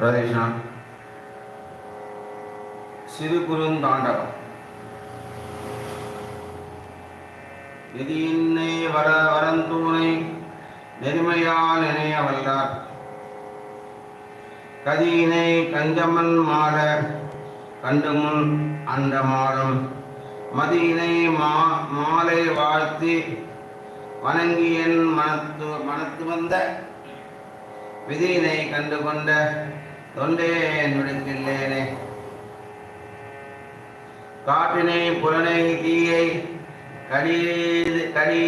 பிரதேசம் சிறு குறுந்தாண்டகம் விதியின்னை வர வரந்தூனை நெருமையால் இணைய வல்லார் கதியினை கஞ்சமன் மாட கண்டுமுன் அந்த மாறும் மதியினை மா மாலை வாழ்த்தி வணங்கியன் மனத்து மனத்து வந்த விதியினை கண்டு கொண்ட தொண்டே நுழைக்கில்லேனே காற்றினை புலனை தீயை கடியது கடி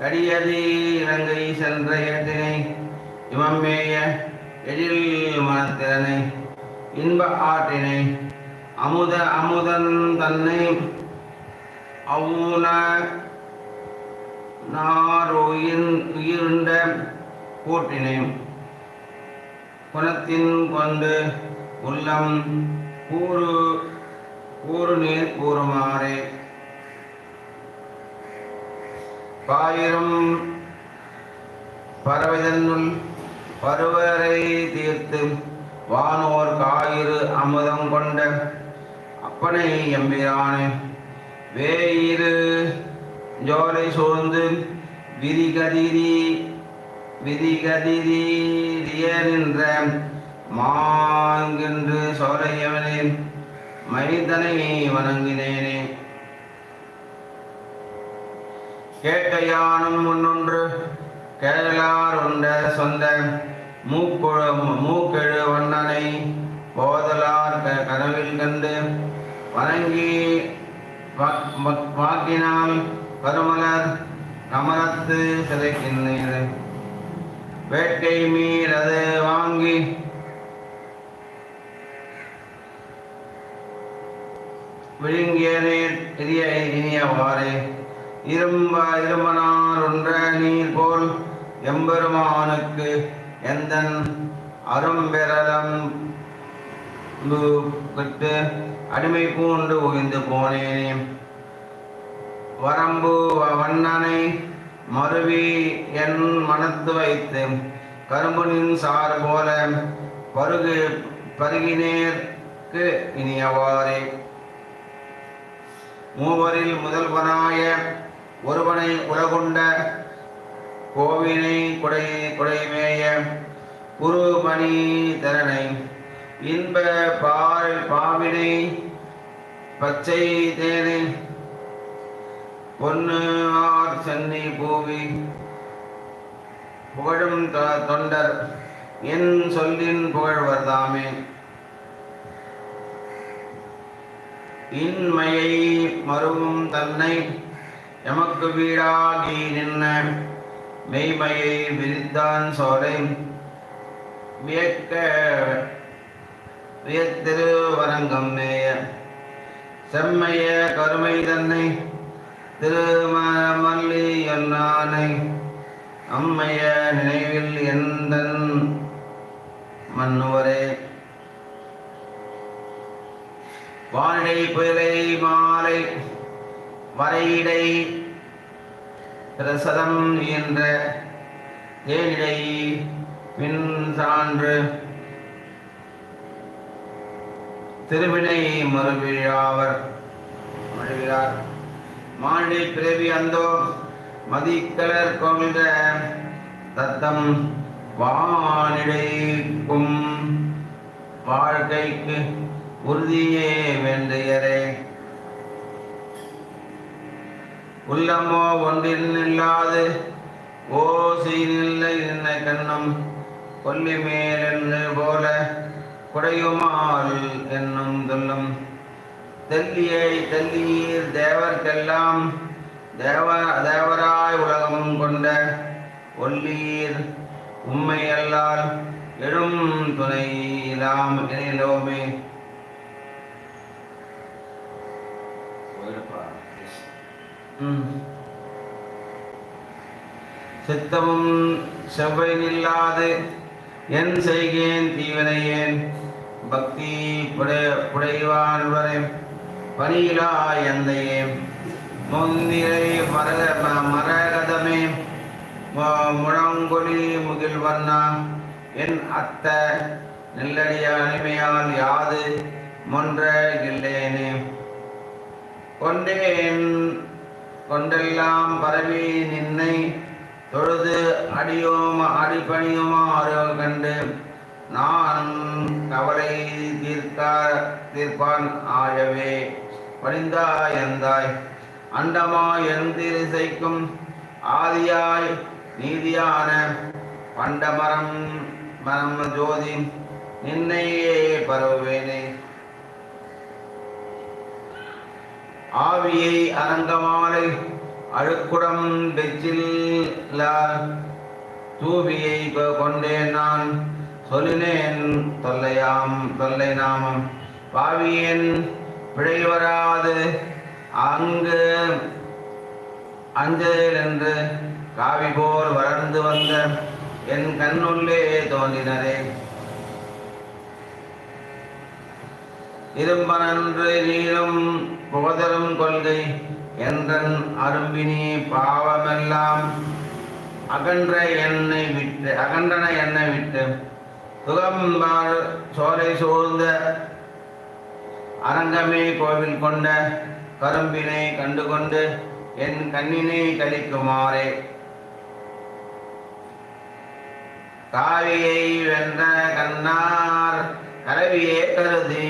கடியது இலங்கை சென்ற ஏட்டினை இமம்பேய எழில் மனத்திறனை இன்ப ஆற்றினை அமுத அமுதன் தன்னை அவுன நாரோயின் உயிருண்ட கூட்டினை குணத்தின் கொண்டு உள்ளம் கூறு கூறு நீர் கூறுமாறே. பாயிரம் பறவைதன்னுள் பருவரை தீர்த்து வானோர் காயிறு அமுதம் கொண்ட அப்பனை எம்பிரானே. வேயிரு ஜோலை சூழ்ந்து விரிகதிரி விரிகதிரிய நின்ற மாங்கென்று சோலையவனே மைதனை வணங்கினேனே. கேட்ட யானும் முன்னொன்று கேளார் உண்ட சொந்த மூக்குழு மூக்கெழு வண்ணனை போதலார் க- கனவில் கண்டு வணங்கி வா- வாக்கினால் கருமலர் கமலத்து சிதைக்கின்றேன். வேட்கை மீர் அது வாங்கி விழுங்கியனே பெரிய இனியவாறே இரும்ப இரும்பனார் ஒன்ற நீர் போல் எம்பெருமானுக்கு எந்தன் அரும்பெறலம் விட்டு அடிமை பூண்டு உகிந்து போனேனே. வரம்பு வண்ணனை மருவி என் மனத்து வைத்து கரும்புனின் சார் போல பருகு பருகினேற்கு இனியவாறே. மூவரில் முதல்வனாய ஒருவனை உலகுண்ட கோவினை குடை குடைமேய குருமணி தரனை இன்ப பால் பாவினை பச்சை தேனை பொன்னு ஆர் சென்னை பூவி. புகழும் தொண்டர் என் சொல்லின் புகழ்வர் தாமே. இன்மையை மருவும் தன்னை எமக்கு வீடாகி நின்ன மெய்மையை விரித்தான் சோலை. வியக்க வியத்திருவரங்கம் மேய செம்மைய கருமை தன்னை திருமல்லி என்னானை அம்மைய நினைவில் எந்தன் மன்னுவரே? வானிடை புயலை மாலை வரையிடை பிரசதம் என்ற தேனிடை மின் சான்று திருவினை மறுவிழாவர். மழுகிறார் மானிடை பிறவி அந்தோ மதிக்கலர் கொள்க தத்தம் வானிடைக்கும். வாழ்க்கைக்கு உறுதியே வேண்டியரே. உள்ளமோ ஒன்றில் நில்லாது ஓசி நில்லை நின்ன கண்ணம். கொல்லி மேல் போல குடையுமால் என்னும் துல்லம் தெல்லியை தெல்லீர் தேவர்க்கெல்லாம் தேவ தேவராய் உலகம் கொண்ட ஒல்லீர் உம்மையல்லால் எழும் துணை இலாம் இணையிலோமே ம். சித்தமும் செவ்வை நில்லாது என் செய்கேன் தீவினையேன் பக்தி புடை புடைவாழ்வரை பணியிலா எந்தையே முந்திரை மரக மரகதமே. முழங்கொலி முகில் என் அத்த நெல்லடிய அனிமையால் யாது மொன்ற இல்லேனே. கொண்டேன் கொண்டெல்லாம் பரவி நின்னை. தொழுது அடியோம அடிபணியுமாறு கண்டு நான் கவலை தீர்த்தார் தீர்ப்பான் ஆயவே பணிந்தாய் எந்தாய் அண்டமாய் எந்திரிசைக்கும் ஆதியாய் நீதியான பண்டமரம் மரம் ஜோதி நின்னையே பரவுவேனே. ஆவியை அரங்கமாலை அழுக்குடம் பெச்சில் தூவியை கொ- கொண்டேன் நான். சொல்லினேன் தொல்லையாம் தொல்லை நாமம். பாவியேன் பிழை வராது. அங்கு அஞ்சல் என்று காவி போல் வளர்ந்து வந்த என் கண்ணுள்ளே தோன்றினரே இரும்பனன்று நீளும் புகதரும் கொள்கை என்றன் அரும்பினி பாவமெல்லாம் அகன்ற என்னை விட்டு அகன்றன என்னை விட்டு சுகம்பால் சோலை சூழ்ந்த அரங்கமே கோவில் கொண்ட கரும்பினை கண்டுகொண்டு என் கண்ணினை கழிக்குமாறே. காவியை வென்ற கண்ணார் கரவியே கருதி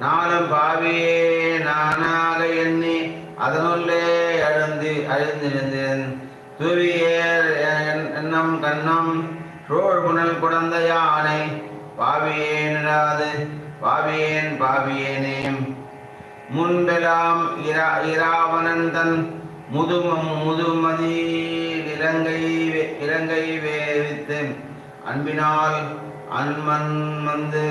நானும் பாவியே நானாக எண்ணி அதனுள்ளே அழுந்து அழுந்திருந்தேன். தூவியேர் என்- கண்ணம் சூழ் புனல் குடந்த யானை பாவியேனாது பாவியேன் பாவியேனேம் முன்பெலாம் இரா இராவணன் தன் முதும முதுமதி இலங்கை இலங்கை வேவித்து அன்பினால் அன்மன் வந்து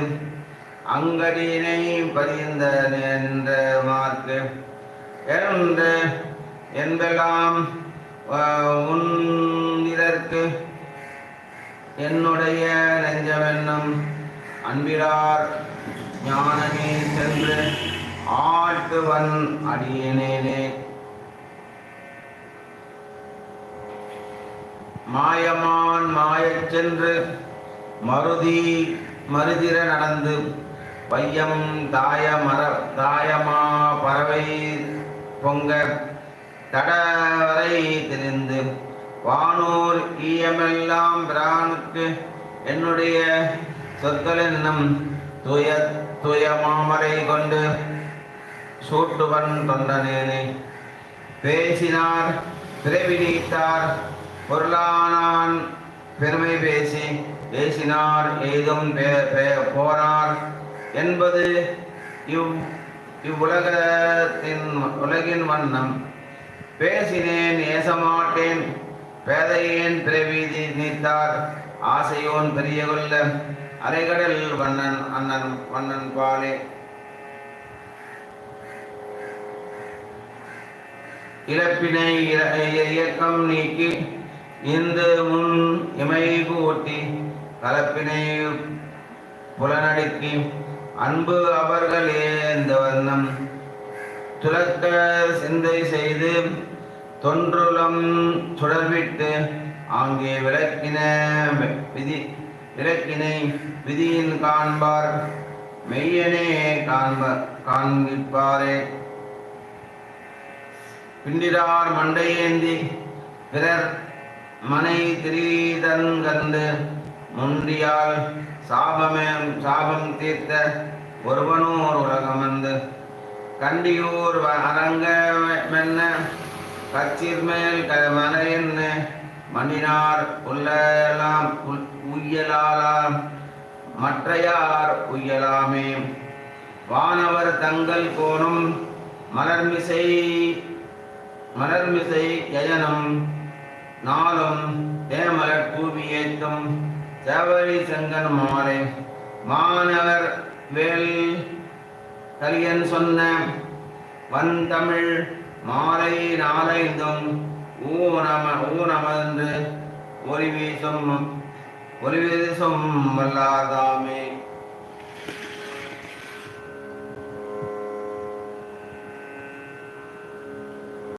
அங்கடியினை பதிந்த என்ற மார்க்கு. என்ற என்பெல்லாம் உன் இதற்கு என்னுடைய நெஞ்சவெண்ணம் அன்பிலார் ஞானமே சென்று ஆட்டுவன் அடியனேனே. மாயமான் மாயச் சென்று மருதி மருதிர நடந்து பையம் தாய மர தாயமா பறவை பொங்க தடவரை திரிந்து வானூர் ஈயமெல்லாம் பிரானுக்கு என்னுடைய சொற்கள் என்னும் துய துய மாமரை கொண்டு சூட்டுவன் தொண்டனேனே. பேசினார் பிறவி பொருளானான் பெருமை பேசி பேசினார் ஏதும் பே- போனார் என்பது இவ் இவ்வுலகத்தின் உலகின் வண்ணம். பேசினேன் ஏசமாட்டேன் பேதையேன் பிறவீதி நீத்தார் ஆசையோன் பெரிய கொல்ல அரைகடல் வண்ணன் அண்ணன் வண்ணன் பாலே. இழப்பினை இயக்கம் நீக்கி இந்து முன் இமை கூட்டி கலப்பினை புலனடுக்கி அன்பு அவர்களே இந்த வண்ணம் துலக்க சிந்தை செய்து தொன்றுலம் சுடர்விட்டு ஆங்கே விளக்கின விதி விளக்கினை விதியின் காண்பார் மெய்யனே காண்ப காண்பிப்பாரே. பிண்டிரார் மண்டையேந்தி பிறர் மனை திரீதன் கண்டு முண்டியால் சாபமே சாபம் தீர்த்த ஒருவனோர் உலகமந்து கண்டியூர் வ- அரங்க மென்ன கச்சிர் மேல் மண்ணினார் மணினார் உள்ளலாம் உய்யலாலாம் மற்றையார் உய்யலாமே. வானவர் தங்கள் கோணும் மலர்மிசை மலர்மிசை யஜனம் நாளும் தேமலர் கூவி ஏற்றும் சேவரி செங்கன் மாலை. மாநகர் வேல் கலியன் சொன்ன வந்தமிழ் மாலை நாளைந்தும் ஊனம ஊனமர்ந்து ஒளி வீசும் ஒளி வீசும் வல்லாதாமே.